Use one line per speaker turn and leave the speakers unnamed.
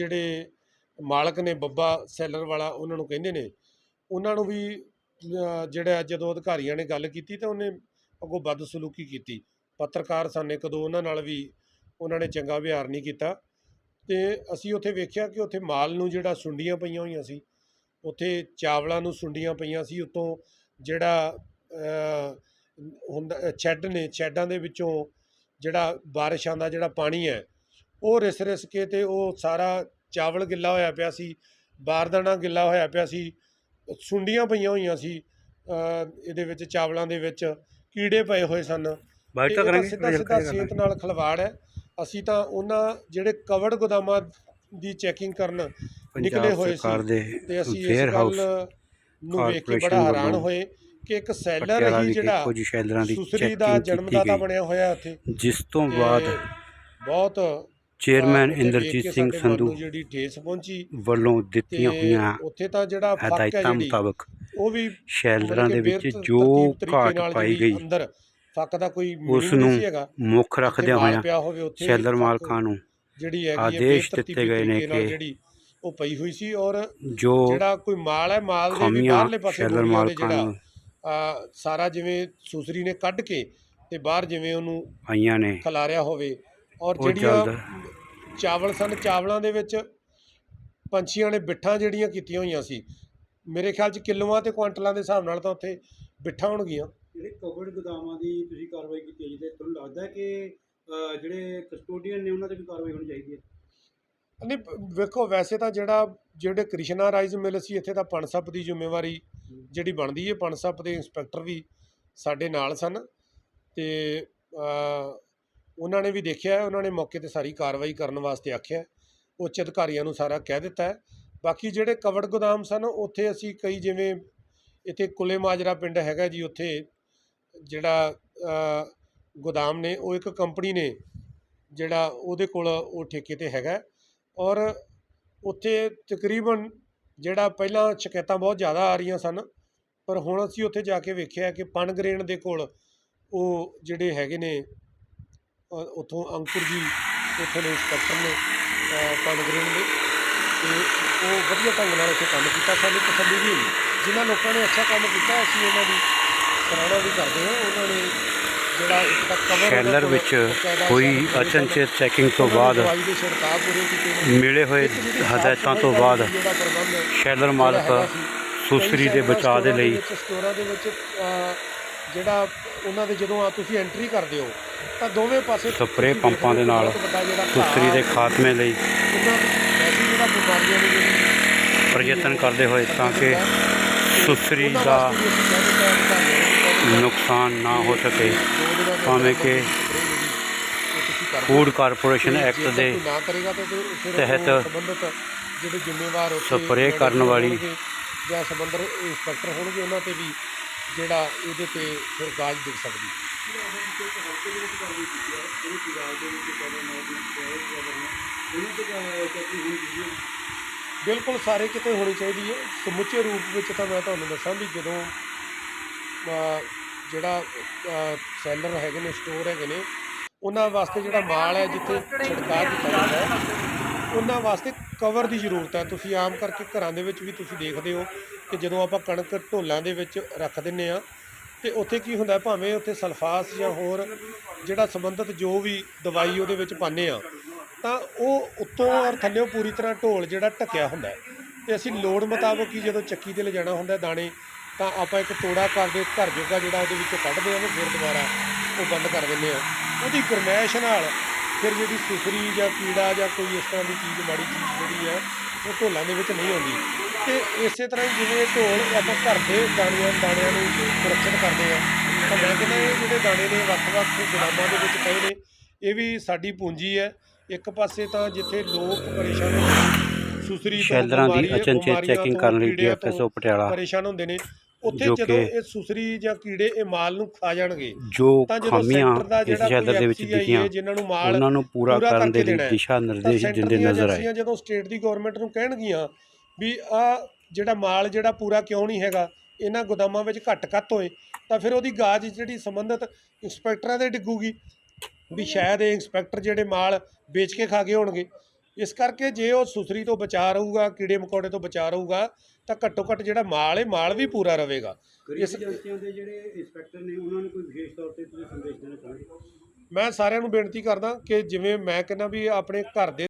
ਜਿਹੜੇ ਮਾਲਕ ਨੇ ਬੱਬਾ ਸੈਲਰ ਵਾਲਾ, ਉਹਨਾਂ ਨੂੰ ਕਹਿੰਦੇ ਨੇ। ਉਹਨਾਂ ਨੂੰ ਵੀ ਜਿਹੜਾ ਜਦੋਂ ਅਧਿਕਾਰੀਆਂ ਨੇ ਗੱਲ ਕੀਤੀ ਤਾਂ ਉਹਨੇ ਅੱਗੋਂ ਬਦਸਲੂਕੀ ਕੀਤੀ। ਪੱਤਰਕਾਰ ਸਨ ਇੱਕ ਦੋ, ਉਹਨਾਂ ਨਾਲ ਵੀ ਉਹਨਾਂ ਨੇ ਚੰਗਾ ਵਿਹਾਰ ਨਹੀਂ ਕੀਤਾ। ਤੇ ਅਸੀਂ ਉੱਥੇ ਵੇਖਿਆ ਕਿ ਉੱਥੇ ਮਾਲ ਨੂੰ ਜਿਹੜਾ ਸੁੰਡੀਆਂ ਪਈਆਂ ਹੋਈਆਂ ਸੀ, ਉੱਥੇ ਚਾਵਲਾਂ ਨੂੰ ਸੁੰਡੀਆਂ ਪਈਆਂ ਸੀ, ਉੱਤੋਂ ਜਿਹੜਾ ਹੁੰਦਾ ਸ਼ੈੱਡ ਨੇ ਸ਼ੈੱਡਾਂ ਦੇ ਵਿੱਚੋਂ ਜਿਹੜਾ ਬਾਰਿਸ਼ਾਂ ਦਾ ਜਿਹੜਾ ਪਾਣੀ ਹੈ ਉਹ ਰਿਸ ਰਿਸ ਕੇ ਤੇ ਉਹ ਸਾਰਾ ਚਾਵਲ ਗਿੱਲਾ ਹੋਇਆ ਪਿਆ ਸੀ ਬਾਰਦਾਨਾ ਗਿੱਲਾ ਹੋਇਆ ਪਿਆ ਸੀ ਸੁੰਡੀਆਂ ਪਈਆਂ ਹੋਈਆਂ ਸੀ ਇਹਦੇ ਵਿੱਚ ਚਾਵਲਾਂ ਦੇ ਵਿੱਚ ਕੀੜੇ ਪਏ ਹੋਏ ਸਨ।
ਬਾਈਟ ਕਰਾਂਗੇ
ਸਿੱਧਾ ਸਿੱਧਾ ਸਿਹਤ ਨਾਲ ਖਿਲਵਾੜ ਹੈ। ਅਸੀਂ ਤਾਂ ਉਹਨਾਂ ਜਿਹੜੇ ਕਵਰਡ ਗੋਦਾਮਾਂ ਦੀ ਚੈਕਿੰਗ ਕਰਨ ਨਿਕਲੇ ਹੋਏ ਸੀ ਤੇ ਅਸੀਂ ਇਸ ਗੱਲ ਨੂੰ ਵੇਖ ਕੇ ਬੜਾ ਹੈਰਾਨ ਹੋਏ ਕਿ ਇੱਕ ਸੈਲਰ ਹੀ ਜਿਹੜਾ
ਕੁਝ ਸ਼ੈਲਰਾਂ ਦੀ
ਸੁਸਰੀ ਦਾ
ਚੈਕਿੰਗ
ਜਨਮਦਾਤਾ ਬਣਿਆ ਹੋਇਆ ਉੱਥੇ।
ਗਈ ਜਿਸ ਤੇ ਬਾਅਦ
ਬਹੁਤ
ਚੇਅਰਮੈਨ ਇੰਦਰਜੀਤ ਸਿੰਘ ਸੰਧੂ
ਜਿਹੜੀ ਠੇਸ ਪਹੁੰਚੀ
ਵੱਲੋਂ ਦਿੱਤੀਆਂ ਹੋਈਆਂ
ਉੱਥੇ ਤਾਂ ਜਿਹੜਾ ਫੱਕ ਹੈ
ਮੁਤਾਬਕ
ਉਹ ਵੀ
ਸ਼ੈਲਰਾਂ ਦੇ ਵਿੱਚ ਜੋ ਘਾਟ ਪਾਈ ਗਈ
ਅੰਦਰ ਫੱਕ ਦਾ ਕੋਈ
ਉਸ ਨੂੰ ਮੁੱਖ ਰੱਖਦਿਆਂ ਹੋਇਆਂ ਸ਼ੈਲਰ ਮਾਲਕਾਂ ਨੂੰ
ਜਿਹੜੀ ਹੈ
ਆਦੇਸ਼ ਦਿੱਤੇ ਗਏ ਨੇ ਕਿ
ਉਹ ਪਈ ਹੋਈ ਸੀ ਔਰ
ਜੋ
ਜਿਹੜਾ ਕੋਈ ਮਾਲ ਹੈ ਮਾਲ ਦੇ ਵੀ ਬਾਹਰਲੇ ਪਾਸੇ
ਸ਼ੈਲਰ ਮਾਲਕਾਂ ਨੂੰ
ਸਾਰਾ ਜਿਵੇਂ ਸੁਸਰੀ ਨੇ ਕੱਢ ਕੇ ਤੇ ਬਾਹਰ ਜਿਵੇਂ ਉਹਨੂੰ
ਆਈਆਂ ਨੇ।
ਖਿਲਾਰਿਆ ਹੋਵੇ ਔਰ ਜਿਹੜੀਆਂ ਚਾਵਲ ਸਨ। ਚਾਵਲਾਂ ਦੇ ਵਿੱਚ ਪੰਛੀਆਂ ਨੇ ਬਿੱਠਾਂ ਜਿਹੜੀਆਂ ਕੀਤੀਆਂ ਹੋਈਆਂ ਸੀ। ਮੇਰੇ ਖਿਆਲ 'ਚ ਕਿਲੋਆਂ ਤੇ ਕੁਆਂਟਲਾਂ ਦੇ ਹਿਸਾਬ ਨਾਲ ਤਾਂ ਉੱਥੇ ਬਿੱਠਾਂ ਹੋਣਗੀਆਂ।
ਜਿਹੜੇ ਕਵਰਡ ਗੋਦਾਮਾਂ ਦੀ ਤੁਸੀਂ ਕਾਰਵਾਈ ਕੀਤੀ ਹੈ ਜੀ ਤੇ ਤੁਹਾਨੂੰ ਲੱਗਦਾ ਕਿ ਜਿਹੜੇ ਕਸਟੋਡੀਅਨ ਨੇ ਉਹਨਾਂ ਤੇ ਵੀ ਕਾਰਵਾਈ ਹੋਣੀ ਚਾਹੀਦੀ ਹੈ?
ਨਹੀਂ ਵੇਖੋ ਵੈਸੇ ਤਾਂ ਜਿਹੜਾ ਜਿਹੜੇ ਕ੍ਰਿਸ਼ਨਾ ਰਾਈਸ ਮਿਲ ਸੀ ਇੱਥੇ ਤਾਂ ਪਣਸਪ ਦੀ ਜ਼ਿੰਮੇਵਾਰੀ ਜਿਹੜੀ ਬਣਦੀ ਹੈ ਪਣਸਪ ਦੇ ਇੰਸਪੈਕਟਰ ਵੀ ਸਾਡੇ ਨਾਲ ਸਨ। ਤੇ ਅ, ਉਹਨਾਂ ਨੇ ਵੀ ਦੇਖਿਆ ਉਹਨਾਂ ਨੇ ਮੌਕੇ ਤੇ ਸਾਰੀ ਕਾਰਵਾਈ ਕਰਨ ਵਾਸਤੇ ਆਖਿਆ ਉੱਚ ਅਧਿਕਾਰੀਆਂ ਨੂੰ ਸਾਰਾ ਕਹਿ ਦਿੱਤਾ ਹੈ। ਬਾਕੀ ਜਿਹੜੇ ਕਵੜ ਗੋਦਾਮ ਸਨ, ਉੱਥੇ ਅਸੀਂ ਕਈ ਜਿਵੇਂ ਇੱਥੇ ਕੁਲੇ ਮਾਜਰਾ ਪਿੰਡ ਹੈਗਾ ਜੀ, ਉੱਥੇ ਜਿਹੜਾ ਗੋਦਾਮ ਨੇ, ਉਹ ਇੱਕ ਕੰਪਨੀ ਨੇ ਜਿਹੜਾ ਉਹਦੇ ਕੋਲ ਉਹ ਠੇਕੇ ਤੇ ਹੈਗਾ ਔਰ ਉੱਥੇ ਤਕਰੀਬਨ ਜਿਹੜਾ ਪਹਿਲਾਂ ਸ਼ਿਕਾਇਤਾਂ ਬਹੁਤ ਜ਼ਿਆਦਾ ਆ ਰਹੀਆਂ ਸਨ, ਪਰ ਹੁਣ ਅਸੀਂ ਉੱਥੇ ਜਾ ਕੇ ਵੇਖਿਆ ਕਿ ਪਨਗਰੇਨ ਦੇ ਕੋਲ ਉਹ ਜਿਹੜੇ ਹੈਗੇ ਨੇ ਉੱਥੋਂ ਅੰਕੁਰ ਜੀ ਉੱਥੋਂ ਦੇ ਇੰਸਪੈਕਟਰ ਨੇ ਪਨਗਰੇਨ ਦੇ ਤੇ ਉਹ ਵਧੀਆ ਢੰਗ ਨਾਲ ਉੱਥੇ ਕੰਮ ਕੀਤਾ। ਸਾਨੂੰ ਤਸੱਲੀ ਵੀ ਹੋਈ। ਜਿਨ੍ਹਾਂ ਲੋਕਾਂ ਨੇ ਅੱਛਾ ਕੰਮ ਕੀਤਾ ਅਸੀਂ ਉਹਨਾਂ ਦੀ ਸਰਾਹਨਾ ਵੀ ਕਰਦੇ ਹਾਂ। ਉਹਨਾਂ ਨੇ ਜਿਹੜਾ ਇੱਕ ਤਾਂ ਕਵਰ
ਸ਼ੈਲਰ ਵਿੱਚ ਹੋਈ ਅਚਨਚੇਤ ਚੈਕਿੰਗ ਤੋਂ ਬਾਅਦ ਮਿਲੇ ਹੋਏ ਹਦਾਇਤਾਂ ਤੋਂ ਬਾਅਦ ਸ਼ੈਲਰ ਮਾਲਕ ਸੁਸਰੀ
ਕਈ
ਦੇ ਬਚਾਅ ਦੇ ਲਈ
ਵਿੱਚ ਸਟੋਰਾਂ ਦੇ ਵਿੱਚ ਅ, ਜਿਹੜਾ ਉਹਨਾਂ ਦੇ ਜਦੋਂ ਆ ਤੁਸੀਂ ਐਂਟਰੀ ਕਰਦੇ ਹੋ ਤਾਂ ਦੋਵੇਂ ਪਾਸੇ
ਸਪਰੇਅ
ਤੁਸੀਂ
ਪੰਪਾਂ ਦੇ ਨਾਲ ਸੁਸਰੀ ਦੇ ਖਾਤਮੇ ਲਈ ਪ੍ਰਯਤਨ ਕਰਦੇ ਹੋਏ ਤਾਂ ਕਿ ਸੁਸਰੀ ਦਾ ਨੁਕਸਾਨ ਨਾ ਹੋ ਸਕੇ ਭਾਵੇਂ ਕਿ। ਫੂਡ ਕਾਰਪੋਰੇਸ਼ਨ ਐਕਟ ਦੇ ਤਹਿਤ
ਜਿਹੜੇ ਜ਼ਿੰਮੇਵਾਰ ਉੱਥੇ
ਸਪਰੇਅ ਕਰਨ ਵਾਲੀ
ਜਾਂ ਸੰਬੰਧਿਤ ਇੰਸਪੈਕਟਰ ਹੋਣਗੇ ਉਹਨਾਂ ਤੇ ਵੀ ਜਿਹੜਾ ਇਹਦੇ ਤੇ ਫਿਰ ਗਾਜ ਦੇ ਸਕਦੀ ਬਿਲਕੁਲ ਸਾਰੇ ਕਿਤੇ ਹੋਣੀ ਚਾਹੀਦੀ ਹੈ। ਸਮੁੱਚੇ ਰੂਪ ਵਿੱਚ ਤਾਂ ਮੈਂ ਤੁਹਾਨੂੰ ਦੱਸਾਂ ਵੀ ਜਦੋਂ ਜਿਹੜਾ ਸੈਲਰ ਹੈਗੇ ਨੇ ਸਟੋਰ ਹੈਗੇ ਨੇ ਉਹਨਾਂ ਵਾਸਤੇ ਜਿਹੜਾ ਮਾਲ ਹੈ ਜਿੱਥੇ ਛਿੜਕਾਅ ਕੀਤਾ ਜਾਂਦਾ ਹੈ ਉਹਨਾਂ ਵਾਸਤੇ ਕਵਰ ਦੀ ਜ਼ਰੂਰਤ ਹੈ। ਤੁਸੀਂ ਆਮ ਕਰਕੇ ਘਰਾਂ ਦੇ ਵਿੱਚ ਵੀ ਤੁਸੀਂ ਦੇਖਦੇ ਹੋ ਕਿ ਜਦੋਂ ਆਪਾਂ ਕਣਕ ਢੋਲਾਂ ਦੇ ਵਿੱਚ ਰੱਖ ਦਿੰਨੇ ਆ ਤੇ ਉੱਥੇ ਕੀ ਹੁੰਦਾ, ਭਾਵੇਂ ਉੱਥੇ ਸਲਫਾਸ ਜਾਂ ਹੋਰ ਜਿਹੜਾ ਸੰਬੰਧਿਤ ਜੋ ਵੀ ਦਵਾਈ ਉਹਦੇ ਵਿੱਚ ਪਾਉਂਦੇ ਆ ਤਾਂ ਉਹ ਉੱਤੋਂ ਔਰ ਥੱਲੇੋਂ ਪੂਰੀ ਤਰ੍ਹਾਂ ਢੋਲ ਜਿਹੜਾ ਢੱਕਿਆ ਹੁੰਦਾ ਹੈ। ਤੇ ਅਸੀਂ ਲੋੜ ਮੁਤਾਬਕ ਹੀ ਜਦੋਂ ਚੱਕੀ ਤੇ ਲਿਜਾਣਾ ਹੁੰਦਾ ਦਾਣੇ, ਤਾਂ ਆਪਾਂ ਇੱਕ ਤੋੜਾ ਕਰਦੇ ਘਰ ਜੋਗਾ ਜਿਹੜਾ ਉਹਦੇ ਵਿੱਚੋਂ ਕੱਢਦੇ ਹਾਂ ਫਿਰ ਦੁਬਾਰਾ ਉਹ ਬੰਦ ਕਰ ਦਿੰਦੇ ਆ ਉਹਦੀ ਗਰਮੈਸ਼ ਨਾਲ ਫਿਰ ਜਿਹੜੀ ਸੁਸਰੀ ਜਾਂ ਕੀੜਾ ਜਾਂ ਕੋਈ ਇਸ ਤਰ੍ਹਾਂ ਦੀ ਚੀਜ਼, ਮਾੜੀ ਚੀਜ਼ ਜਿਹੜੀ ਹੈ, ਉਹ ਢੋਲਾਂ ਦੇ ਵਿੱਚ ਨਹੀਂ ਆਉਂਦੀ। ਤੇ ਇਸੇ ਤਰ੍ਹਾਂ ਹੀ ਜਿਵੇਂ ਢੋਲ ਆਪਾਂ ਘਰ ਦੇ ਦਾਣਿਆਂ ਦਾਣਿਆਂ ਨੂੰ ਸੁਰੱਖਿਅਤ ਕਰਦੇ ਆ ਤਾਂ ਮੈਂ ਕਹਿੰਦਾ ਇਹ ਜਿਹੜੇ ਦਾਣੇ ਨੇ ਵੱਖ-ਵੱਖ ਗੁਦਾਮਾਂ ਦੇ ਵਿੱਚ ਪਏ ਨੇ ਇਹ ਵੀ ਸਾਡੀ ਪੂੰਜੀ ਹੈ ਇੱਕ ਪਾਸੇ ਤਾਂ ਜਿੱਥੇ ਲੋਕ ਪਰੇਸ਼ਾਨ ਹੁੰਦੇ ਨੇ ਸੁਸਰੀ ਤੋਂ
ਸ਼ੈਲਰਾਂ ਦੀ ਅਚਨਚੇਤ ਚੈਕਿੰਗ ਕਰਨ ਲਈ ਡੀਐਫਐਸਓ ਪਟਿਆਲਾ
ਪਰੇਸ਼ਾਨ ਹੁੰਦੇ ਨੇ ਉੱਥੇ ਜਦੋਂ ਇਹ ਸੁਸਰੀ ਜਾਂ ਕੀੜੇ ਇਹ ਮਾਲ ਨੂੰ ਖਾ ਜਾਣਗੇ
ਜੋ ਖਾਮੀਆਂ ਇਸ
ਜਿਹੜਾ
ਸ਼ੈਲਰ ਦੇ ਵਿੱਚ ਦਿਖੀਆਂ
ਹੈ ਜਿਨ੍ਹਾਂ ਨੂੰ ਮਾਲ
ਉਹਨਾਂ ਨੂੰ ਪੂਰਾ ਕਰਨ ਦੇ ਲਈ। ਦਿਸ਼ਾ ਨਿਰਦੇਸ਼ ਦਿੰਦੇ ਨਜ਼ਰ ਆਏ
ਜਦੋਂ ਸਟੇਟ ਦੀ ਗਵਰਨਮੈਂਟ ਨੂੰ ਕਹਿਣਗੀਆਂ ਵੀ ਆ ਜਿਹੜਾ ਮਾਲ ਜਿਹੜਾ ਪੂਰਾ ਕਿਉਂ ਨਹੀਂ ਹੈਗਾ ਇਹਨਾਂ ਗੋਦਾਮਾਂ ਵਿੱਚ ਘੱਟ ਕੱਤ ਹੋਏ ਤਾਂ ਫਿਰ ਉਹਦੀ ਗਾਜ ਜਿਹੜੀ ਸੰਬੰਧਿਤ ਇੰਸਪੈਕਟਰਾਂ ਦੇ ਡਿੱਗੂਗੀ ਵੀ ਸ਼ਾਇਦ ਇਹ ਇੰਸਪੈਕਟਰ ਜਿਹੜੇ ਮਾਲ ਵੇਚ ਕੇ ਖਾ ਗਏ ਹੋਣਗੇ। ਇਸ ਕਰਕੇ ਜੇ ਉਹ ਸੁਸਰੀ ਤੋਂ ਬਚਾ ਰਹੂਗਾ ਕੀੜੇ ਮਕੌੜੇ ਤੋਂ ਬਚਾ ਰਹੂਗਾ ਤਾਂ ਘੱਟੋ ਘੱਟ ਜਿਹੜਾ ਮਾਲ ਹੈ ਮਾਲ ਵੀ ਪੂਰਾ ਰਹੇਗਾ। ਇਸ
ਏਜੰਸੀਆਂ ਦੇ ਜਿਹੜੇ ਇੰਸਪੈਕਟਰ ਨੇ ਉਹਨਾਂ ਨੂੰ ਕੋਈ ਵਿਸ਼ੇਸ਼ ਤੌਰ ਤੇ ਤੁਸੀਂ ਸੰਦੇਸ਼ ਦੇਣਾ ਚਾਹੁੰਦੇ
ਮੈਂ ਸਾਰਿਆਂ ਨੂੰ ਬੇਨਤੀ ਕਰਦਾ ਕਿ ਜਿਵੇਂ ਮੈਂ ਕਹਿੰਦਾ ਵੀ ਆਪਣੇ ਘਰ ਦੇ